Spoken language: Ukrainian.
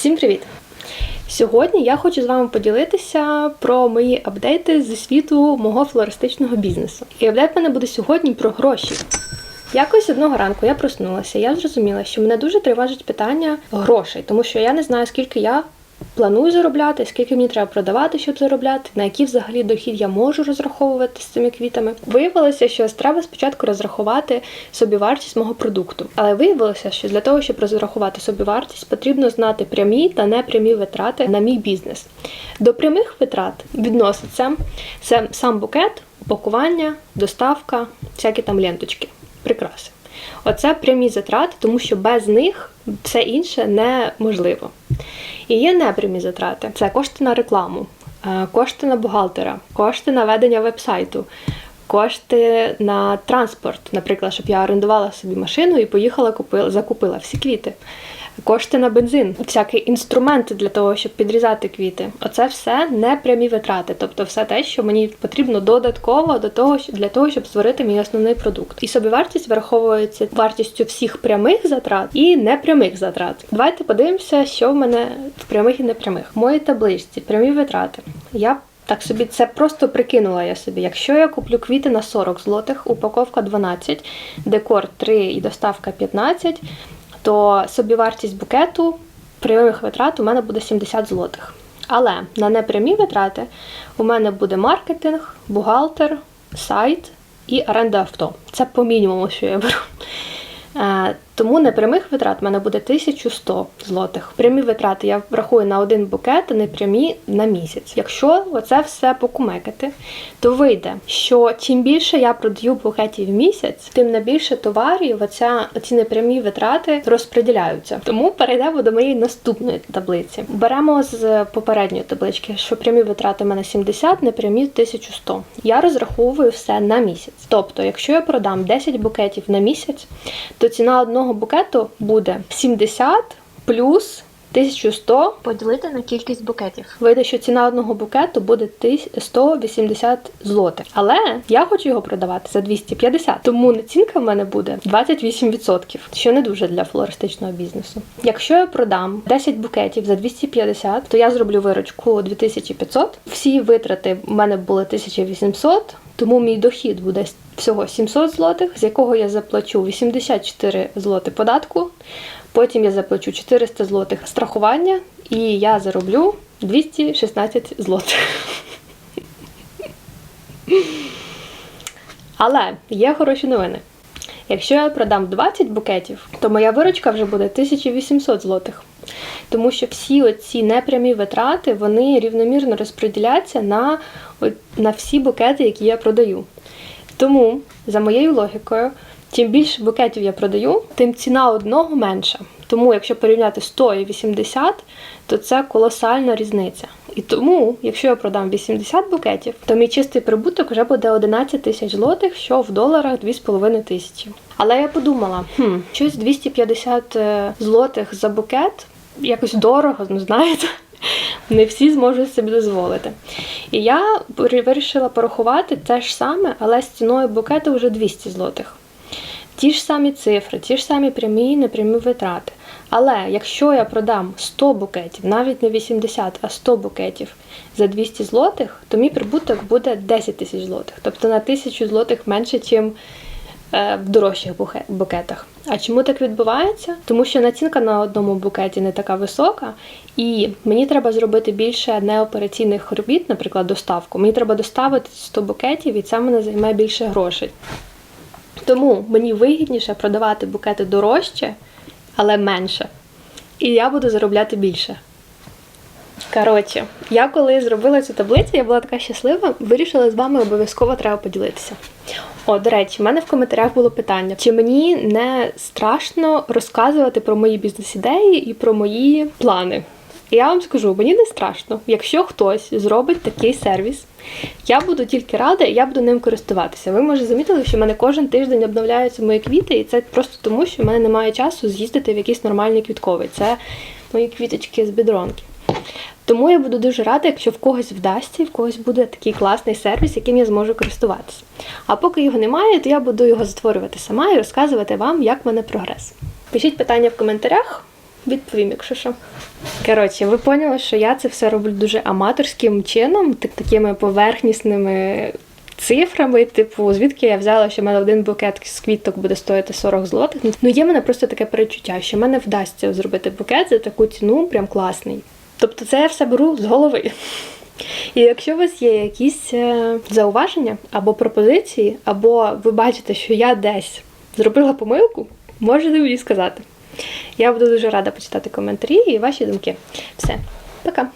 Всім привіт! Сьогодні я хочу з вами поділитися про мої апдейти зі світу мого флористичного бізнесу. І апдейт мене буде сьогодні про гроші. Якось одного ранку я проснулася, я зрозуміла, що мене дуже тривожить питання грошей, тому що я не знаю, скільки я планую заробляти, скільки мені треба продавати, щоб заробляти, на який взагалі дохід я можу розраховувати з цими квітами. Виявилося, що треба спочатку розрахувати собівартість мого продукту. Але виявилося, що для того, щоб розрахувати собівартість, потрібно знати прямі та непрямі витрати на мій бізнес. До прямих витрат відноситься сам- сам букет, упакування, доставка, всякі там ленточки, прикраси. Оце прямі затрати, тому що без них все інше неможливо. І є непрямі затрати. Це кошти на рекламу, е, кошти на бухгалтера, кошти на ведення вебсайту, кошти на транспорт, наприклад, щоб я орендувала собі машину і поїхала, купила, закупила всі квіти. Кошти на бензин, всякі інструменти для того, щоб підрізати квіти. Оце все непрямі витрати, тобто все те, що мені потрібно додатково до того, для того, щоб створити мій основний продукт. І собівартість враховується вартістю всіх прямих затрат і непрямих затрат. Давайте подивимося, що в мене в прямих і непрямих. В моїй табличці прямі витрати. Я так собі це просто прикинула я собі. Якщо я куплю квіти на 40 злотих, упаковка 12, декор 3 і доставка 15, то собівартість букету прямих витрат у мене буде 70 злотих. Але на непрямі витрати у мене буде маркетинг, бухгалтер, сайт і оренда авто. Це по мінімуму, що я беру. Тому непрямих витрат в мене буде 1100 злотих. Прямі витрати я врахую на один букет, а непрямі на місяць. Якщо оце все покумекати, то вийде, що чим більше я продаю букетів в місяць, тим на більше товарів оця, оці непрямі витрати розподіляються. Тому перейдемо до моєї наступної таблиці. Беремо з попередньої таблички, що прямі витрати в мене 70, непрямі 1100. Я розраховую все на місяць. Тобто, якщо я продам 10 букетів на місяць, то ціна одного букету буде 70 плюс 1100 поділити на кількість букетів. Вийде, що ціна одного букету буде тис- 180 злотих. Але я хочу його продавати за 250. Тому націнка в мене буде 28%, що не дуже для флористичного бізнесу. Якщо я продам 10 букетів за 250, то я зроблю виручку 2500. Всі витрати в мене були 1800, тому мій дохід буде всього 700 злотих, з якого я заплачу 84 злоти податку. Потім я заплачу 400 злотих страхування, і я зароблю 216 злотих. Але є хороші новини. Якщо я продам 20 букетів, то моя виручка вже буде 1800 злотих. Тому що всі оці непрямі витрати вони рівномірно розподіляться на, на всі букети, які я продаю. Тому, за моєю логікою, чим більше букетів я продаю, тим ціна одного менша. Тому, якщо порівняти 100 і 80, то це колосальна різниця. І тому, якщо я продам 80 букетів, то мій чистий прибуток вже буде 11 тисяч злотих, що в доларах 2,5 тисячі. Але я подумала, хм, щось 250 е, злотих за букет якось дорого, ну знаєте. Не всі зможуть собі дозволити. І я вирішила порахувати те ж саме, але з ціною букету вже 200 злотих. Ті ж самі цифри, ті ж самі прямі і непрямі витрати. Але якщо я продам 100 букетів, навіть не 80, а 100 букетів за 200 злотих, то мій прибуток буде 10 тисяч злотих. Тобто на 1000 злотих менше, ніж в дорожчих букетах. А чому так відбувається? Тому що націнка на одному букеті не така висока, і мені треба зробити більше неопераційних робіт, наприклад, доставку. Мені треба доставити 100 букетів, і це мене займе більше грошей. Тому мені вигідніше продавати букети дорожче, але менше. І я буду заробляти більше. Коротше, я коли зробила цю таблицю, я була така щаслива, вирішила з вами обов'язково треба поділитися. О, до речі, в мене в коментарях було питання, чи мені не страшно розказувати про мої бізнес-ідеї і про мої плани. І я вам скажу, мені не страшно. Якщо хтось зробить такий сервіс, я буду тільки рада, і я буду ним користуватися. Ви може замітили, що в мене кожен тиждень обновляються мої квіти, і це просто тому, що в мене немає часу з'їздити в якийсь нормальний квітковий. Це мої квіточки з бідронки. Тому я буду дуже рада, якщо в когось вдасться і в когось буде такий класний сервіс, яким я зможу користуватися. А поки його немає, то я буду його створювати сама і розказувати вам, як в мене прогрес. Пишіть питання в коментарях, Відповім, якщо що. Коротше, ви поняли, що я це все роблю дуже аматорським чином, так, такими поверхнісними цифрами. Типу, звідки я взяла, що в мене один букет з квіток буде стоїти 40 злотих. Ну, є в мене просто таке перечуття, що в мене вдасться зробити букет за таку ціну, прям класний. Тобто це я все беру з голови. І якщо у вас є якісь е, зауваження або пропозиції, або ви бачите, що я десь зробила помилку, можете мені сказати. Я буду дуже рада почитати коментарі і ваші думки. Все, пока!